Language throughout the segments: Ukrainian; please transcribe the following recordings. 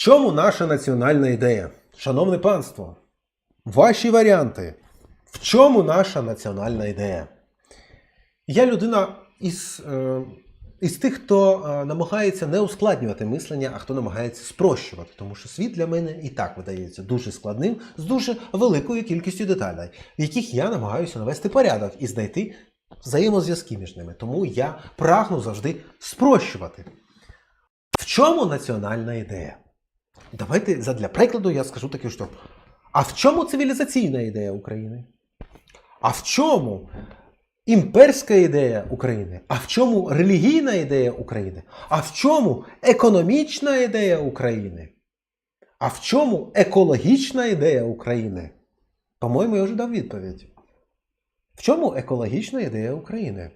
чому наша національна ідея? Шановне панство, ваші варіанти. В чому наша національна ідея? Я людина із, е, із тих, хто е, намагається не ускладнювати мислення, а хто намагається спрощувати. Тому що світ для мене і так видається дуже складним, з дуже великою кількістю деталей, в яких я намагаюся навести порядок і знайти взаємозв'язки між ними. Тому я прагну завжди спрощувати. В чому національна ідея? Давайте задля прикладу я скажу таке, що. А в чому цивілізаційна ідея України? А в чому імперська ідея України? А в чому релігійна ідея України? А в чому економічна ідея України? А в чому екологічна ідея України? По-моєму, я вже дав відповідь. В чому екологічна ідея України?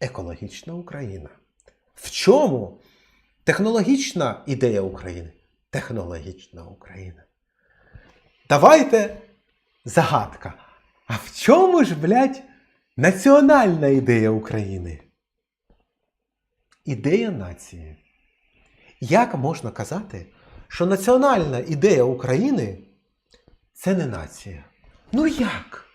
Екологічна Україна. В чому технологічна ідея України? Технологічна Україна. Давайте загадка. А в чому ж, блядь, національна ідея України? Ідея нації. Як можна казати, що національна ідея України це не нація? Ну як?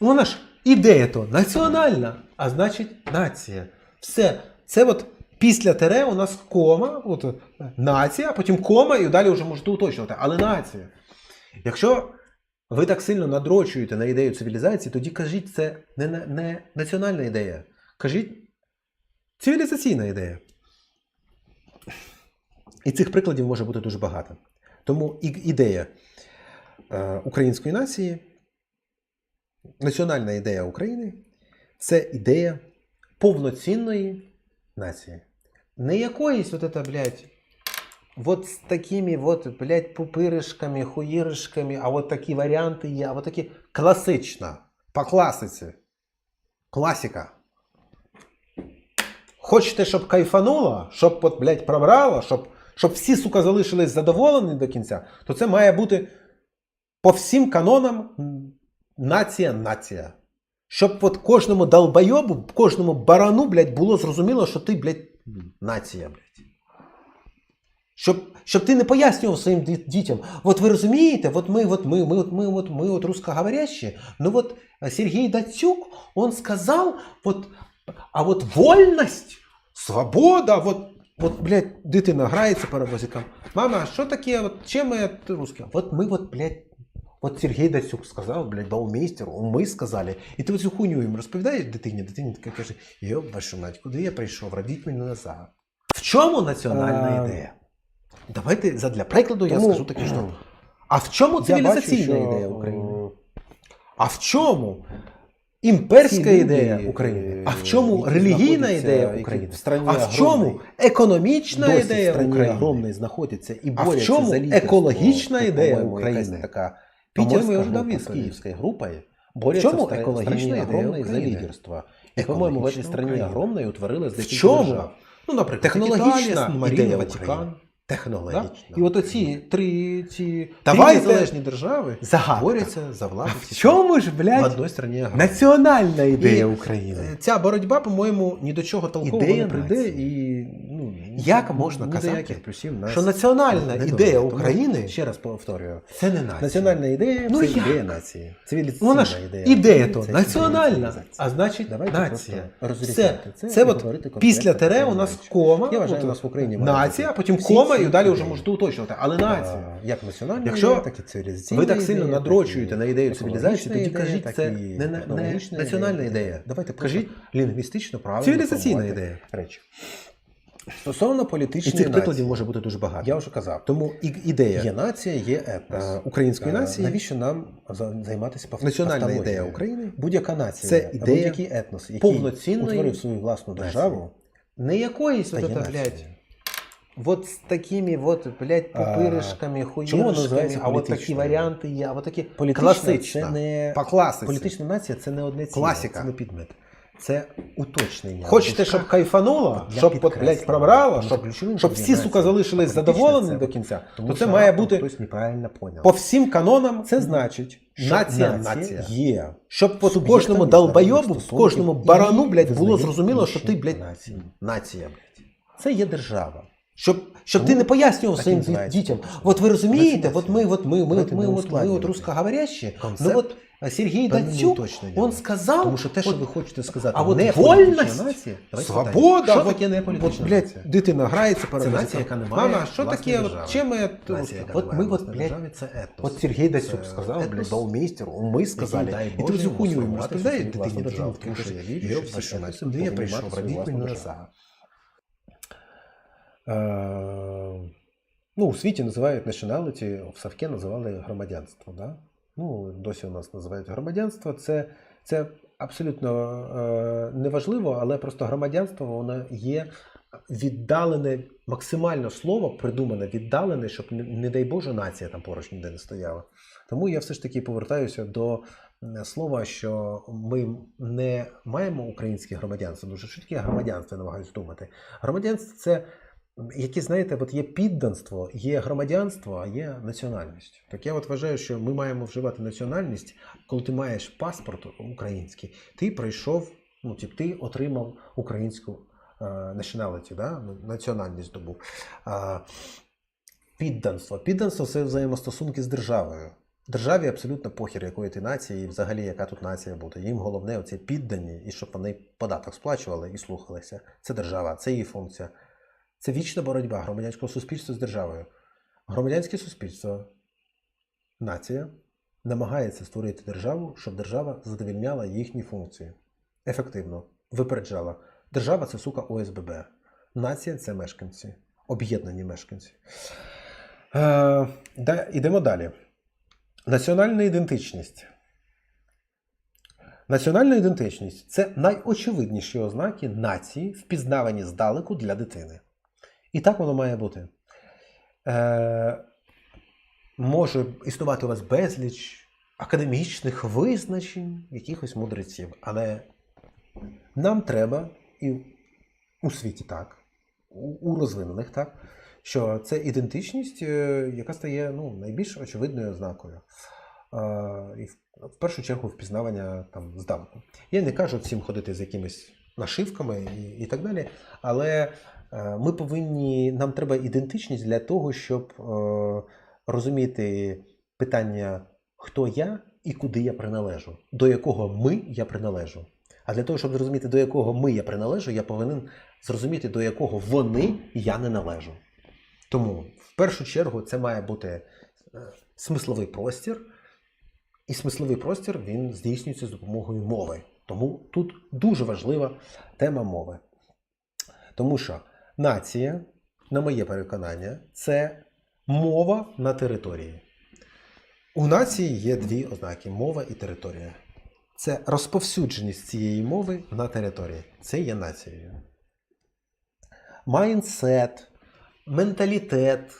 Вона ж ідея то національна, а значить нація. Все. Це от після тере у нас кома, от, е, нація, потім кома, і далі вже можете уточнювати. Але нація. Якщо ви так сильно надрочуєте на ідею цивілізації, тоді кажіть, це не, не національна ідея. Кажіть цивілізаційна ідея. І цих прикладів може бути дуже багато. Тому ідея е, української нації, національна ідея України це ідея повноцінної нації. Не якоїсь от это, блядь, вот с такими вот, блядь, пупиришками, хуїришками, а от такі варіанти є, а от такі класична, по класиці. Класика. Хочете, щоб кайфануло, щоб, от, блядь, пробрало, щоб, щоб всі, сука, залишились задоволені до кінця, то це має бути по всім канонам нація-нація. Щоб от кожному долбойобу, кожному барану, блядь, було зрозуміло, що ти, блядь, нація, блядь. Щоб, щоб ти не пояснював своїм ді- дітям, от ви розумієте, от ми, от ми, ми, от ми, от ми, от русскоговорящие, ну вот э, Сергей Дацюк, он сказал, вот, а вот вольность, свобода, вот, вот, блядь, дитина грається паровозиком. Мама, що таке, от, чим ми от, русські? От ми, от, блядь, От Сергій Дацюк сказав, блядь, баумейстер, ми сказали. І ти оцю хуйню їм розповідаєш дитині, дитині така каже: Йоб, вашу мать, куди я прийшов? Родіть мене назад. В чому національна Е, ідея? Давайте задля прикладу я тому- скажу таке, що. А в чому Я цивілізаційна бачу, що, ідея України? е, А в чому імперська ці люди, ідея України? А в чому які релігійна знаходяться, ідея які України? в страні А в чому огромній, економічна досі ідея страні України? огромної знаходяться і А в борються чому за лідерство. екологічна ідея по-моєму, якась України? така По-моєму, питерська я вже дав група з відповідь. київською групою В стра- стране за лидерство. И, по-моему, в этой стране Україна. огромной утворилась В чому? держав. Ну, наприклад, Технологічна ідея. Ватикан. Да? І от оці три ці Давайте три незалежні держави загадка. борються за владу. А в чому ж, в блядь, одній страні огромної. національна ідея І, України? Ця боротьба, по-моєму, ні до чого толкового Ідея не прийде нації. і Як можна казати, Що національна ідея України ще раз повторюю. це не нація. Національна ідея Ну це ідея нації. Цивілізаційна ідея. ідея то національна, а значить Давайте нація. це, от після тере у нас кома, Я вважаю, у нас в Україні нація, потім кома, і далі вже можете уточнювати. Але нація. Як національна Якщо так і цивілізаційна Ви так сильно надрочуєте на ідею цивілізації, тоді кажіть, це не, національна ідея. Давайте Кажіть лінгвістично правильно. цивілізаційна ідея. Речі. Стосовно І політичної цих прикладів нації, може бути дуже багато. я вже казав. Тому і ідея Є нація, є етнос. е, української Е, нації. Навіщо нам займатися Національна ідея України Будь-яка нація, це ідея будь-який етнос, який повноцінної утворив свою власну державу, Не якоїсь от это, блядь, вот с такими вот, блядь, пупиришками, чому а от такі варіанти є, а от такі Політична це не По класиці. політична нація це не одне ціле, це не підмет. Це уточнення. Хочете, щоб кайфануло, щоб, от, блядь, пробрало, щоб, щоб всі, сука, залишились задоволені до кінця, Тому то це має бути хтось неправильно поняв. по всім канонам, Це значить, що нація, нація, є. щоб от суб'єктом кожному долбойобу, стосунків кожному барану, блядь, було зрозуміло, що ти, блядь, нація, блядь. Це є держава. Щоб, щоб ти не пояснював своїм називається дітям. От ви розумієте, от ми, от ми, ми, от ми, от ми, от русскоговорящі, ну от а Сергій Дацюк, уточненнями. он сказав, Тому що те, що от, ви хочете сказати, а от не вольність, нація, свобода. Що таке не політична от, блядь, дитина грається, перевозить. нація, яка не має Мама, що таке, от, чим ми, Нація, от ми, от, блядь, це етнос. От Сергій Дацюк сказав, блядь, долмейстер, ми сказали. І ти цю хуйню йому розповідаєш дитині, державу, тому що я вірю, що «Йоб, всі ваша наші мать, люди я прийшов свою родитель власну назад. Е, ну, у світі називають nationality, в Савке називали громадянство. Да? Ну, досі у нас називають громадянство. Це, це абсолютно е, неважливо, але просто громадянство воно є віддалене, максимально слово придумане, віддалене, щоб, не, не дай Боже, нація там поруч ніде не стояла. Тому я все ж таки повертаюся до слова, що ми не маємо українське громадянство. Дуже що таке громадянство, я намагаюся думати. Громадянство це м, яке, знаєте, от є підданство, є громадянство, а є національність. Так я от вважаю, що ми маємо вживати національність, коли ти маєш паспорт український, ти прийшов, ну тип, ти отримав українську е, nationality, да? національність здобув. А, підданство. Підданство це взаємостосунки з державою. Державі абсолютно похір, якої ти нації, і взагалі яка тут нація буде. Їм головне оці піддані, і щоб вони податок сплачували і слухалися. Це держава, це її функція. Це вічна боротьба громадянського суспільства з державою. Громадянське суспільство, нація намагається створити державу, щоб держава задовільняла їхні функції. Ефективно, випереджала. Держава це сука ОСББ. Нація це мешканці, об'єднані мешканці. Е, да, ідемо далі. Національна ідентичність. Національна ідентичність це найочевидніші ознаки нації, впізнавані здалеку для дитини. І так воно має бути. Е, може існувати у вас безліч академічних визначень, якихось мудреців, але нам треба, і у світі так, у, розвинених так, що це ідентичність, е, яка стає ну, найбільш очевидною ознакою. Е, І в, першу чергу впізнавання там здалеку. Я не кажу всім ходити з якимись нашивками і, і так далі, але ми повинні, нам треба ідентичність для того, щоб е, розуміти питання, хто я і куди я приналежу, до якого ми я приналежу. А для того, щоб зрозуміти, до якого ми я приналежу, я повинен зрозуміти, до якого вони я не належу. Тому в першу чергу це має бути е, смисловий простір, і смисловий простір він здійснюється з допомогою мови. Тому тут дуже важлива тема мови. Тому що нація, на моє переконання, це мова на території. У нації є дві ознаки мова і територія. Це розповсюдженість цієї мови на території. Це є нацією. Майндсет, менталітет.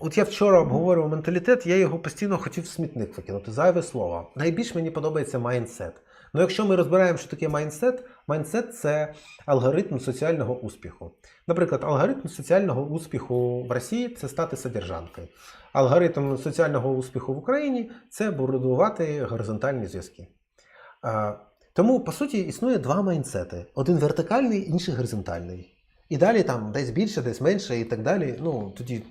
От я вчора обговорював менталітет, я його постійно хотів в смітник викинути. Зайве слово. Найбільш мені подобається майндсет. Ну, якщо ми розбираємо, що таке майндсет, майндсет це алгоритм соціального успіху. Наприклад, алгоритм соціального успіху в Росії це стати содержанкою. Алгоритм соціального успіху в Україні це будувати горизонтальні зв'язки. Тому, по суті, існує два майндсети: один вертикальний, інший горизонтальний. І далі там десь більше, десь менше, і так далі. Ну, тоді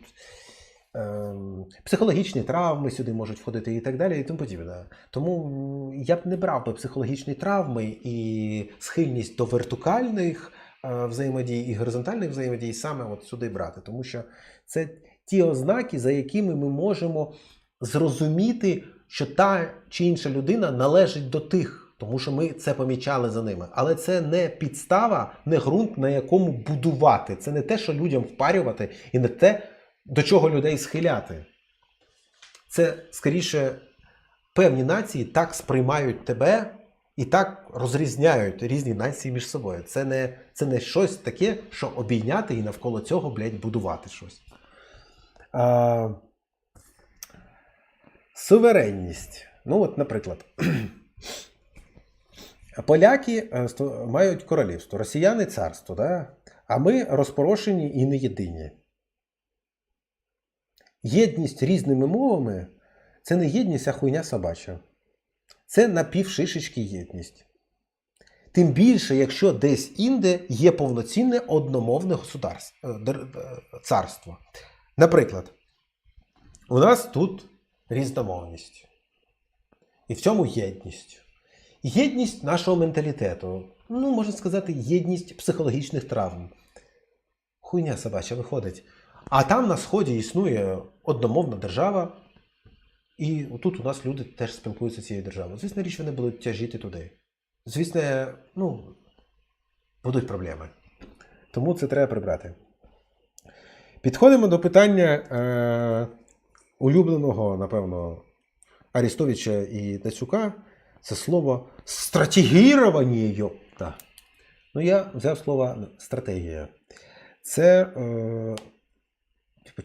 психологічні травми сюди можуть входити і так далі, і тому подібне. Тому я б не брав би психологічні травми і схильність до вертикальних е, взаємодій і горизонтальних взаємодій саме от сюди брати, тому що це ті ознаки, за якими ми можемо зрозуміти, що та чи інша людина належить до тих. Тому що ми це помічали за ними. Але це не підстава, не ґрунт, на якому будувати. Це не те, що людям впарювати, і не те, до чого людей схиляти. Це скоріше певні нації так сприймають тебе і так розрізняють різні нації між собою. Це не, це не щось таке, що обійняти і навколо цього, блядь, будувати щось. А, суверенність. Ну, от, наприклад. Поляки е, мають королівство, росіяни царство, да? а ми розпорошені і не єдині. Єдність різними мовами це не єдність, а хуйня собача. Це напівшишечки єдність. Тим більше, якщо десь інде є повноцінне одномовне е, е, царство. Наприклад, у нас тут різномовність. І в цьому єдність. Єдність нашого менталітету. Ну, можна сказати, єдність психологічних травм. Хуйня собача виходить. А там на Сході існує одномовна держава, і тут у нас люди теж спілкуються з цією державою. Звісно, річ, вони будуть тяжіти туди. Звісно, ну, будуть проблеми. Тому це треба прибрати. Підходимо до питання е, улюбленого, напевно, Арістовича і Дацюка. Це слово стратегіровані. Ну, я взяв слово стратегія. Це е,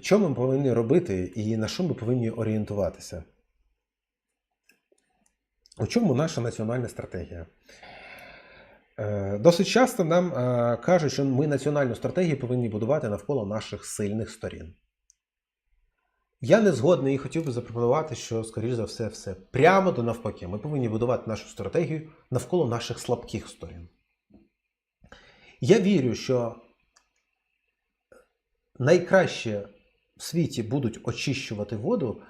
що ми повинні робити і на що ми повинні орієнтуватися? У чому наша національна стратегія? Е, Досить часто нам е, кажуть, що ми національну стратегію повинні будувати навколо наших сильних сторін. Я не згодний і хотів би запропонувати, що, скоріш за все, все прямо до навпаки. Ми повинні будувати нашу стратегію навколо наших слабких сторін. Я вірю, що найкраще в світі будуть очищувати воду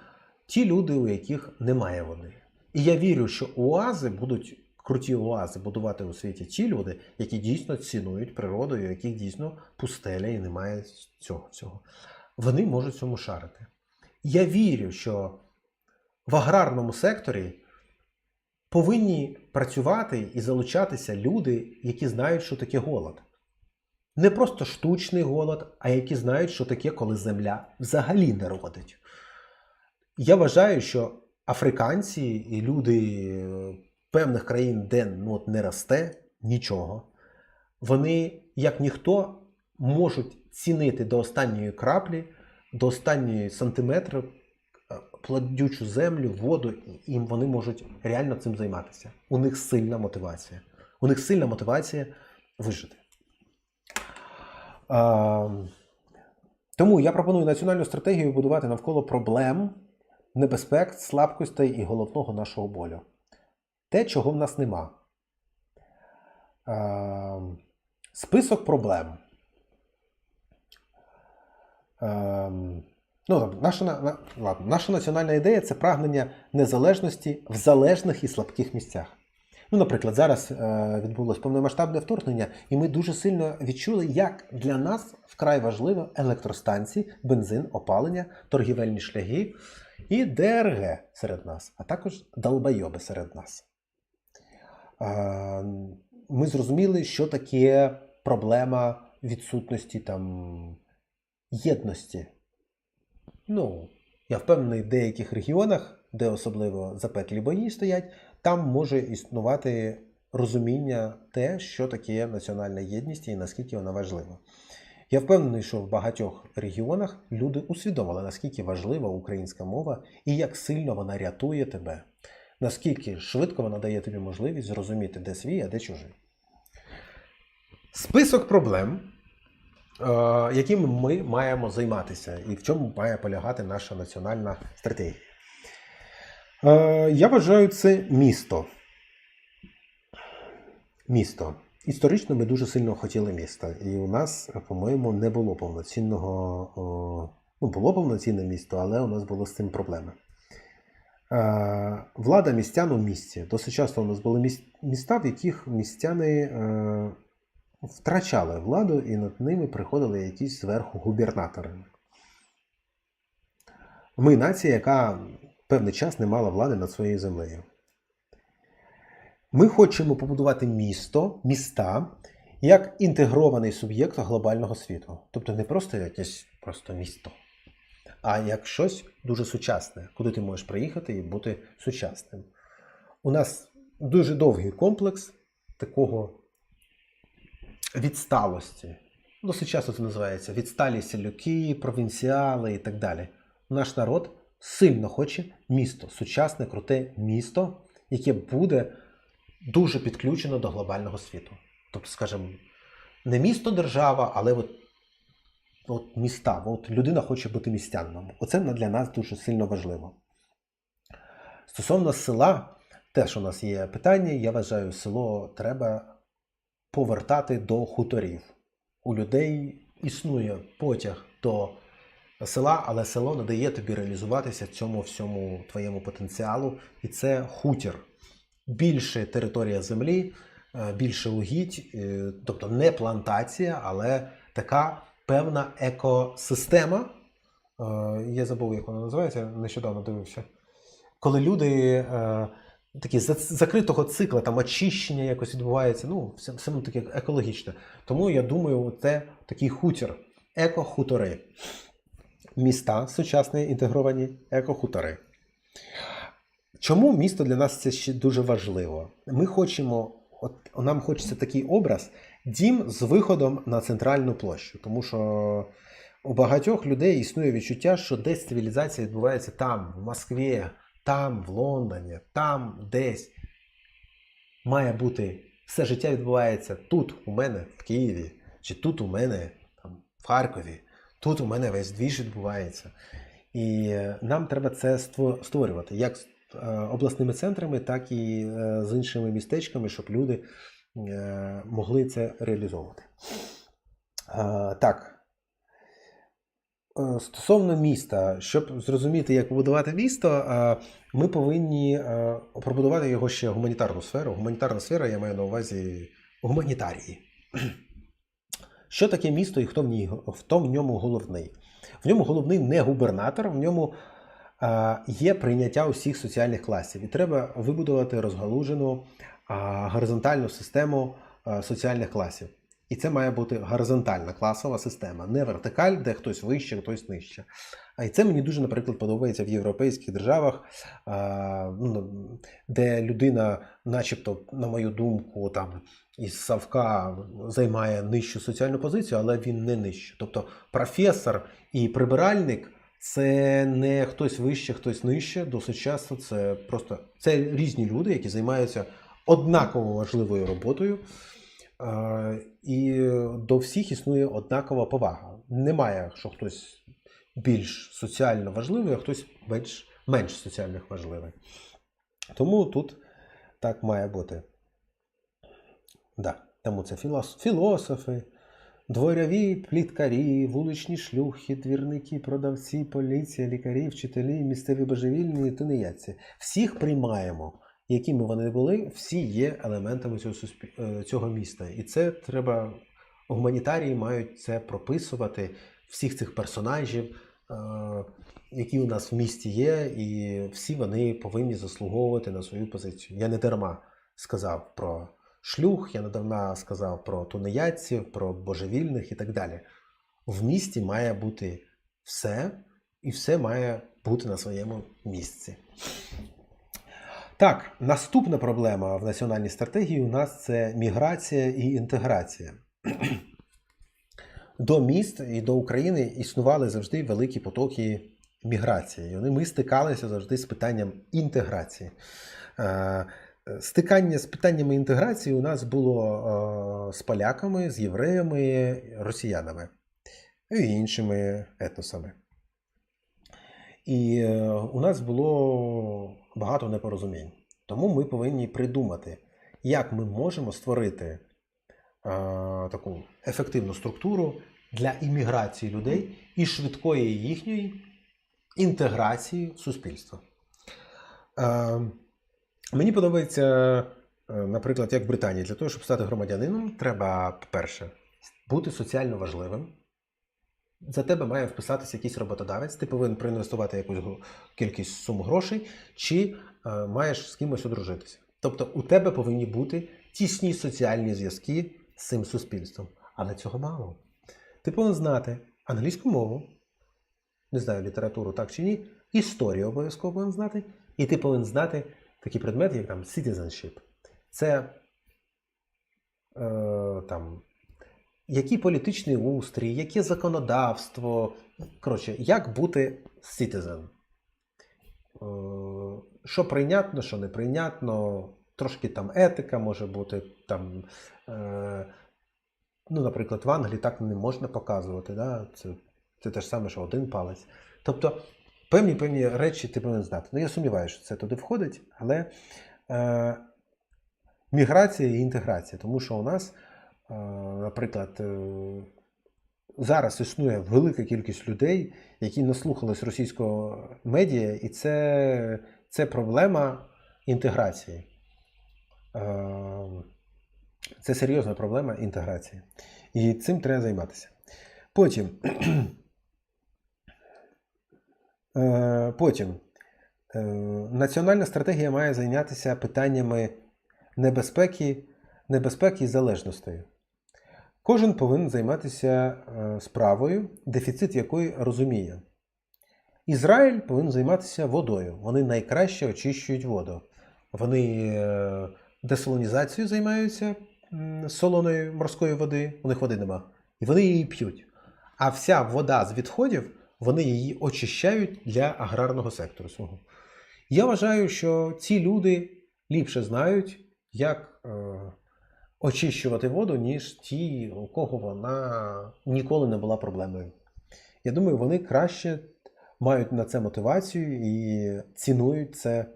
ті люди, у яких немає води. І я вірю, що оази будуть круті оази будувати у світі ті люди, які дійсно цінують природу, у яких дійсно пустеля і немає цього всього. Вони можуть цьому шарити. Я вірю, що в аграрному секторі повинні працювати і залучатися люди, які знають, що таке голод. Не просто штучний голод, а які знають, що таке, коли земля взагалі не родить. Я вважаю, що африканці і люди е, певних країн, де ну, от не росте нічого, вони, як ніхто, можуть цінити до останньої краплі, до останньої сантиметра е, плодючу землю, воду, і вони можуть реально цим займатися. У них сильна мотивація. У них сильна мотивація вижити. Тому я пропоную національну стратегію будувати навколо проблем, небезпек, слабкостей і головного нашого болю. Те, чого в нас нема. Список проблем. Ем, ну, наша, на- на- ладно, наша національна ідея це прагнення незалежності в залежних і слабких місцях. Ну, наприклад, зараз е, відбулось повномасштабне вторгнення, і ми дуже сильно відчули, як для нас вкрай важливо електростанції, бензин, опалення, торгівельні шляхи і ДРГ серед нас, а також долбойоби серед нас. Е, ми зрозуміли, що таке проблема відсутності там єдності. Ну, я впевнений, в деяких регіонах, де особливо запеклі бої стоять, там може існувати розуміння те, що таке національна єдність і наскільки вона важлива. Я впевнений, що в багатьох регіонах люди усвідомили, наскільки важлива українська мова і як сильно вона рятує тебе, наскільки швидко вона дає тобі можливість зрозуміти, де свій, а де чужий. Список проблем, е, якими ми маємо займатися, і в чому має полягати наша національна стратегія. Е, Я вважаю це місто. Місто. Історично ми дуже сильно хотіли міста. І у нас, по-моєму, не було повноцінного. Ну, було повноцінне місто, але у нас було з цим проблеми. Е, Влада містян у місті. Досить часто у нас були міста, в яких містяни е, втрачали владу, і над ними приходили якісь зверху губернатори. Ми нація, яка певний час не мала влади над своєю землею. Ми хочемо побудувати місто, міста як інтегрований суб'єкт глобального світу. Тобто не просто якесь просто місто, а як щось дуже сучасне, куди ти можеш приїхати і бути сучасним. У нас дуже довгий комплекс такого відсталості. Досить часто це називається відсталі селюки, провінціали і так далі. Наш народ сильно хоче місто, сучасне, круте місто, яке буде дуже підключено до глобального світу. Тобто, скажімо, не місто держава, але от, от міста. От людина хоче бути містянином. Оце для нас дуже сильно важливо. Стосовно села, теж у нас є питання. Я вважаю, село треба повертати до хуторів. У людей існує потяг до села, але село не дає тобі реалізуватися цьому всьому твоєму потенціалу, і це хутір. Більше територія землі, е, більше угідь, е, тобто не плантація, але така певна екосистема. Е, Я забув, як вона називається, нещодавно дивився. Коли люди такі закритого цикла, там очищення якось відбувається, ну, все, все таке екологічне. Тому я думаю, це такий хутір, еко-хутори. Міста сучасні інтегровані еко-хутори. Чому місто для нас це ще дуже важливо? Ми хочемо, от нам хочеться такий образ, дім з виходом на центральну площу, тому що у багатьох людей існує відчуття, що десь цивілізація відбувається там, в Москві, там, в Лондоні, там, десь. Має бути все життя відбувається тут, у мене, в Києві, чи тут у мене там, в Харкові, тут у мене весь двіж відбувається. І е, нам треба це створювати як з е, обласними центрами, так і е, з іншими містечками, щоб люди могли це реалізовувати. Так. Стосовно міста, щоб зрозуміти, як побудувати місто, ми повинні пробудувати його ще гуманітарну сферу. Гуманітарна сфера, я маю на увазі гуманітарії. Що таке місто і хто в, ній, хто в ньому головний? В ньому головний не губернатор, в ньому а, є прийняття усіх соціальних класів. І треба вибудувати розгалужену а, горизонтальну систему а, соціальних класів. І це має бути горизонтальна класова система, не вертикаль, де хтось вище, хтось нижче. А і це мені дуже, наприклад, подобається в європейських державах, ну, де людина, начебто, на мою думку, там із Савка займає нижчу соціальну позицію, але він не нижче. Тобто професор і прибиральник це не хтось вище, хтось нижче. Досить часто це просто це різні люди, які займаються однаково важливою роботою. Е, І до всіх існує однакова повага. Немає, що хтось більш соціально важливий, а хтось менш, менш соціально важливий. Тому тут так має бути. Да. Тому це філос- філософи, дворові пліткарі, вуличні шлюхи, двірники, продавці, поліція, лікарі, вчителі, місцеві божевільні, тунеядці. Всіх приймаємо, якими вони були, всі є елементами цього, суспіль... е, цього міста. І це треба. Гуманітарії мають це прописувати, всіх цих персонажів, е, які у нас в місті є, і всі вони повинні заслуговувати на свою позицію. Я не дарма сказав про шлюх, я не дарма сказав про тунеядців, про божевільних і так далі. В місті має бути все, і все має бути на своєму місці. Так, наступна проблема в національній стратегії у нас це міграція і інтеграція. До міст і до України існували завжди великі потоки міграції. Вони- ми стикалися завжди з питанням інтеграції. Е, Стикання з питаннями інтеграції у нас було е, з поляками, з євреями, росіянами і іншими етносами. І е, у нас було багато непорозумінь. Тому ми повинні придумати, як ми можемо створити е, таку ефективну структуру для імміграції людей і швидкої їхньої інтеграції в суспільство. Е, Мені подобається, е, наприклад, як в Британії, для того, щоб стати громадянином, треба, по-перше, бути соціально важливим. За тебе має вписатися якийсь роботодавець, ти повинен проінвестувати якусь кількість сум грошей, чи е, маєш з кимось одружитися. Тобто у тебе повинні бути тісні соціальні зв'язки з цим суспільством. Але цього мало. Ти повинен знати англійську мову, не знаю, літературу так чи ні, історію обов'язково повинен знати, і ти повинен знати такі предмети, як там citizenship. Це е, там, який політичний устрій, яке законодавство. Коротше, як бути citizen. Е, Що прийнятно, що не прийнятно, трошки там етика може бути. Там, е, ну, наприклад, в Англії так не можна показувати. Да? Це, це те ж саме, що один палець. Тобто певні певні речі ти повинен знати. Ну, я сумніваюся, що це туди входить, але е, міграція і інтеграція, тому що у нас наприклад, е, зараз існує велика кількість людей, які наслухались російського медіа, і це, це проблема інтеграції. Е, Це серйозна проблема інтеграції. І цим треба займатися. Потім. Е, Потім. Е, Національна стратегія має зайнятися питаннями небезпеки, небезпеки і залежностей. Кожен повинен займатися е, справою, дефіцит якої розуміє. Ізраїль повинен займатися водою. Вони найкраще очищують воду. Вони е, десалонізацією займаються м, солоної морської води, у них води нема. І вони її п'ють. А вся вода з відходів вони її очищають для аграрного сектору свого. Я вважаю, що ці люди ліпше знають, як е, очищувати воду, ніж ті, у кого вона ніколи не була проблемою. Я думаю, вони краще мають на це мотивацію і цінують це.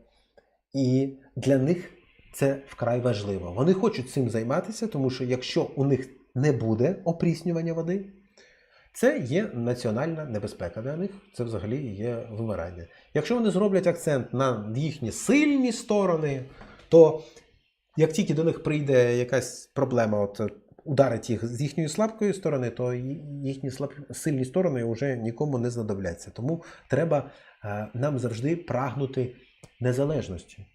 І для них це вкрай важливо. Вони хочуть цим займатися, тому що якщо у них не буде опріснювання води, це є національна небезпека для них, це взагалі є вимирання. Якщо вони зроблять акцент на їхні сильні сторони, то як тільки до них прийде якась проблема, от е, ударить їх з їхньої слабкої сторони, то їхні слаб... сильні сторони вже нікому не знадобляться. Тому треба е, нам завжди прагнути незалежності.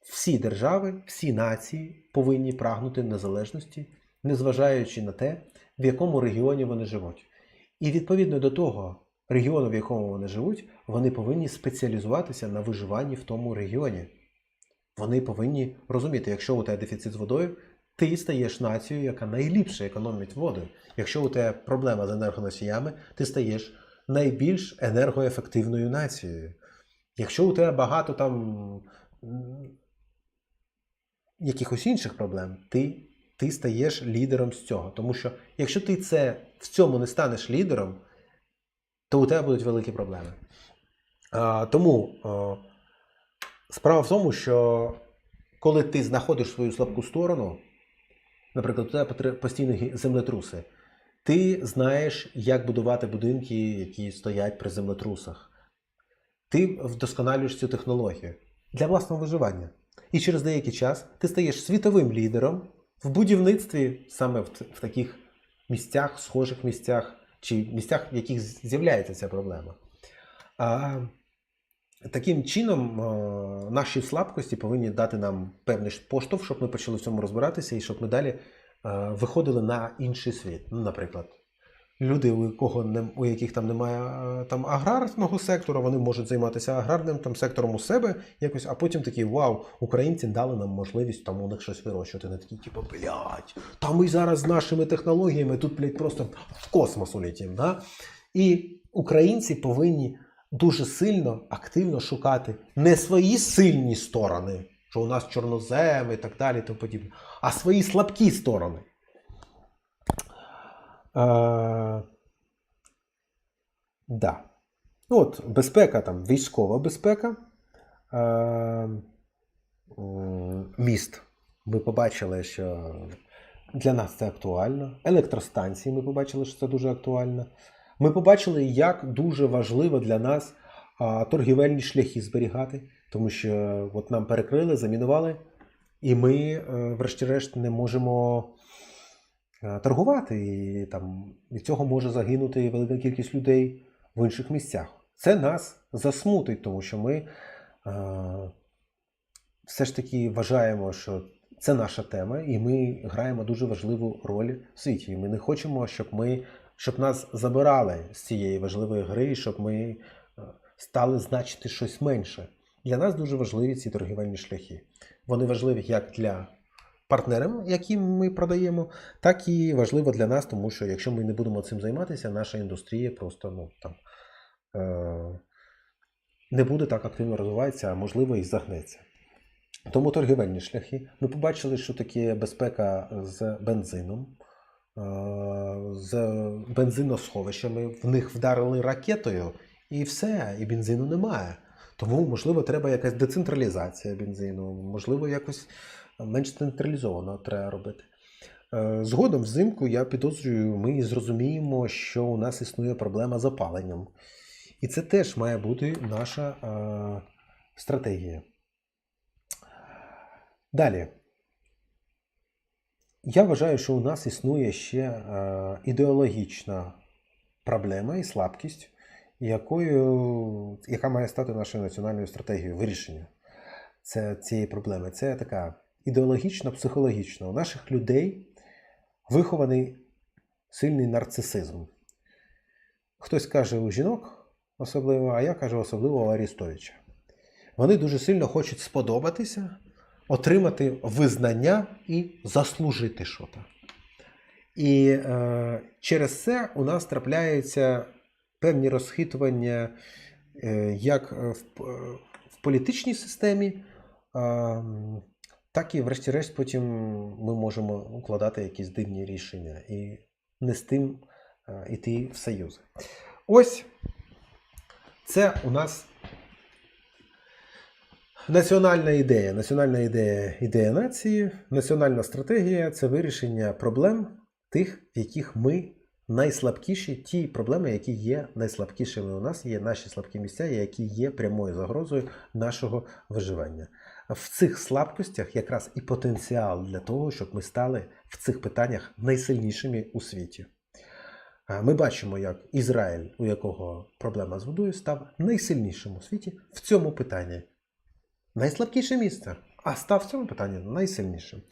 Всі держави, всі нації повинні прагнути незалежності, незважаючи на те, в якому регіоні вони живуть. І відповідно до того регіону, в якому вони живуть, вони повинні спеціалізуватися на виживанні в тому регіоні. Вони повинні розуміти, якщо у тебе дефіцит з водою, ти стаєш нацією, яка найліпше економить воду. Якщо у тебе проблема з енергоносіями, ти стаєш найбільш енергоефективною нацією. Якщо у тебе багато там якихось інших проблем, ти, ти стаєш лідером з цього. Тому що якщо ти це в цьому не станеш лідером, то у тебе будуть великі проблеми. А, тому справа в тому, що коли ти знаходиш свою слабку сторону, наприклад, у тебе постійно землетруси, ти знаєш, як будувати будинки, які стоять при землетрусах. Ти вдосконалюєш цю технологію для власного виживання. І через деякий час ти стаєш світовим лідером в будівництві саме в, в таких місцях, схожих місцях, чи місцях, в яких з'являється ця проблема. А, таким чином, е, наші слабкості повинні дати нам певний поштовх, щоб ми почали в цьому розбиратися і щоб ми далі е, виходили на інший світ. Ну, наприклад, люди, у кого не, у яких там немає е, там аграрного сектору, вони можуть займатися аграрним там сектором у себе якось, а потім такі вау, українці дали нам можливість там у них щось вирощувати. Не такі, типу, блядь, та ми зараз з нашими технологіями тут, блядь, просто в космос улетім. Да? І українці повинні дуже сильно активно шукати не свої сильні сторони, що у нас чорноземи і так далі, тому подібне, а свої слабкі сторони. Е, да. Ну, От, безпека, там, військова безпека. Е, міст. Ми побачили, що для нас це актуально. Електростанції ми побачили, що це дуже актуально. Ми побачили, як дуже важливо для нас торгівельні шляхи зберігати, тому що от нам перекрили, замінували, і ми, е, врешті-решт, не можемо е, торгувати. І там від цього може загинути велика кількість людей в інших місцях. Це нас засмутить, тому що ми е, все ж таки вважаємо, що це наша тема, і ми граємо дуже важливу роль в світі. І ми не хочемо, щоб ми щоб нас забирали з цієї важливої гри, щоб ми е, стали значити щось менше. Для нас дуже важливі ці торгівельні шляхи. Вони важливі як для партнерам, яким ми продаємо, так і важливо для нас, тому що якщо ми не будемо цим займатися, наша індустрія просто ну, там, е- не буде так активно розвиватися, а можливо і загнеться. Тому торгівельні шляхи. Ми побачили, що таке безпека з бензином, з бензиносховищами. В них вдарили ракетою, і все, і бензину немає. Тому, можливо, треба якась децентралізація бензину, можливо, якось менш централізовано треба робити. Е, Згодом взимку я підозрюю, ми зрозуміємо, що у нас існує проблема з опаленням. І це теж має бути наша е, стратегія. Далі. Я вважаю, що у нас існує ще е, ідеологічна проблема і слабкість, якою, яка має стати нашою національною стратегією вирішення цієї проблеми. Це така ідеологічна, психологічна. У наших людей вихований сильний нарцисизм. Хтось каже у жінок особливо, а я кажу особливо у Арістовича. Вони дуже сильно хочуть сподобатися, отримати визнання і заслужити щось. І е, через це у нас трапляються певні розхитування е, як в, в політичній системі, а, так і, врешті-решт, потім ми можемо укладати якісь дивні рішення і не з тим а, іти в союзи. Ось це у нас національна ідея. Національна ідея ідея нації, національна стратегія це вирішення проблем тих, в яких ми найслабкіші, ті проблеми, які є найслабкішими у нас, є наші слабкі місця, які є прямою загрозою нашого виживання. В цих слабкостях якраз і потенціал для того, щоб ми стали в цих питаннях найсильнішими у світі. Ми бачимо, як Ізраїль, у якого проблема з водою, став найсильнішим у світі в цьому питанні. Найслабкіше місце, а став в цьому питанні найсильнішим.